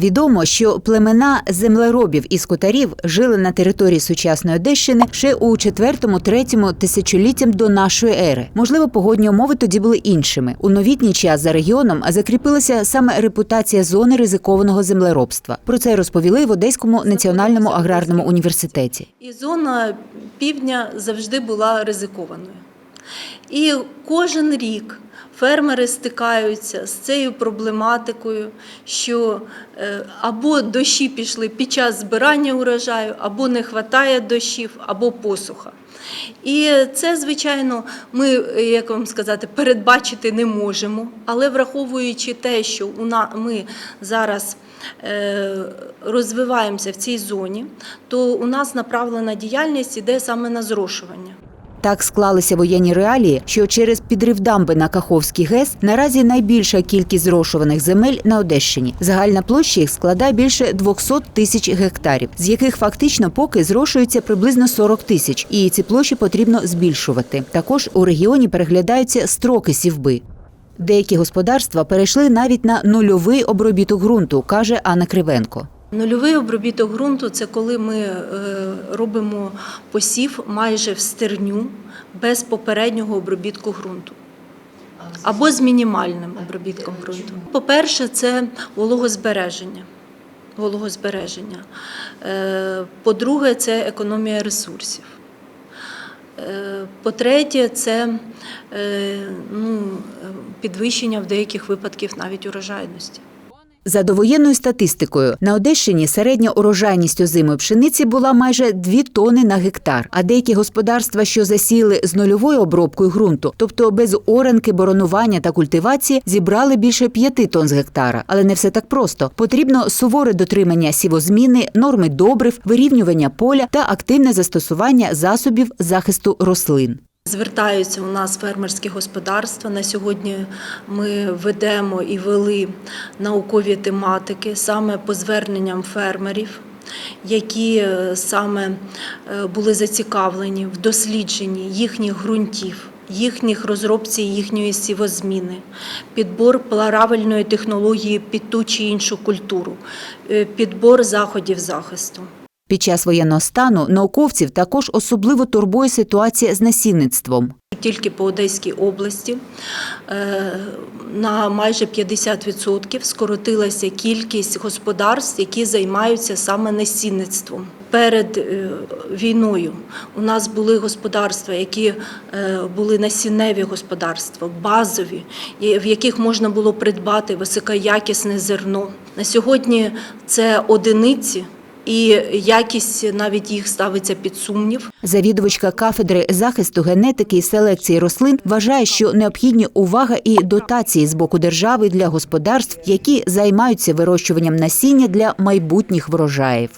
Відомо, що племена землеробів і скотарів жили на території сучасної Одещини ще у 4-3 тисячоліттям до нашої ери. Можливо, погодні умови тоді були іншими. У новітній час за регіоном закріпилася саме репутація зони ризикованого землеробства. Про це розповіли в Одеському національному аграрному університеті. І зона півдня завжди була ризикованою. І кожен рік фермери стикаються з цією проблематикою, що е, або дощі пішли під час збирання урожаю, або не вистачає дощів, або посуха. І це, звичайно, ми, як вам сказати, передбачити не можемо, але враховуючи те, що ми зараз е, розвиваємося в цій зоні, то у нас направлена діяльність іде саме на зрошування. Так склалися воєнні реалії, що через підрив дамби на Каховський ГЕС наразі найбільша кількість зрошуваних земель на Одещині. Загальна площа їх складає більше 200 тисяч гектарів, з яких фактично поки зрошується приблизно 40 тисяч, і ці площі потрібно збільшувати. Також у регіоні переглядаються строки сівби. Деякі господарства перейшли навіть на нульовий обробіток ґрунту, каже Анна Кривенко. Нульовий обробіток ґрунту це коли ми е, робимо посів майже в стерню без попереднього обробітку ґрунту. Або з мінімальним обробітком ґрунту. По-перше, це вологозбереження. вологозбереження. Е, По-друге, це економія ресурсів. Е, По-третє, це ну, підвищення в деяких випадків навіть урожайності. За довоєнною статистикою, на Одещині середня урожайність озимої пшениці була майже 2 тони на гектар. А деякі господарства, що засіяли з нульовою обробкою ґрунту, тобто без оранки, боронування та культивації, зібрали більше 5 тонн з гектара. Але не все так просто. Потрібно суворе дотримання сівозміни, норми добрив, вирівнювання поля та активне застосування засобів захисту рослин. Звертаються у нас фермерські господарства. На сьогодні ми ведемо і вели наукові тематики саме по зверненням фермерів, які е, саме е, були зацікавлені в дослідженні їхніх ґрунтів. Їхніх розробці їхньої сівозміни, підбор правильної технології під ту чи іншу культуру, е, підбор заходів захисту. Під час воєнного стану науковців також особливо турбує ситуація з насінництвом. Тільки по Одеській області е, на майже 50% скоротилася кількість господарств, які займаються саме насінництвом. Перед е, війною у нас були господарства, які е, були насінневі господарства, базові, в яких можна було придбати високоякісне зерно. На сьогодні це одиниці. І якість навіть їх ставиться під сумнів. Завідувачка кафедри захисту генетики і селекції рослин вважає, що необхідні увага і дотації з боку держави для господарств, які займаються вирощуванням насіння для майбутніх врожаїв.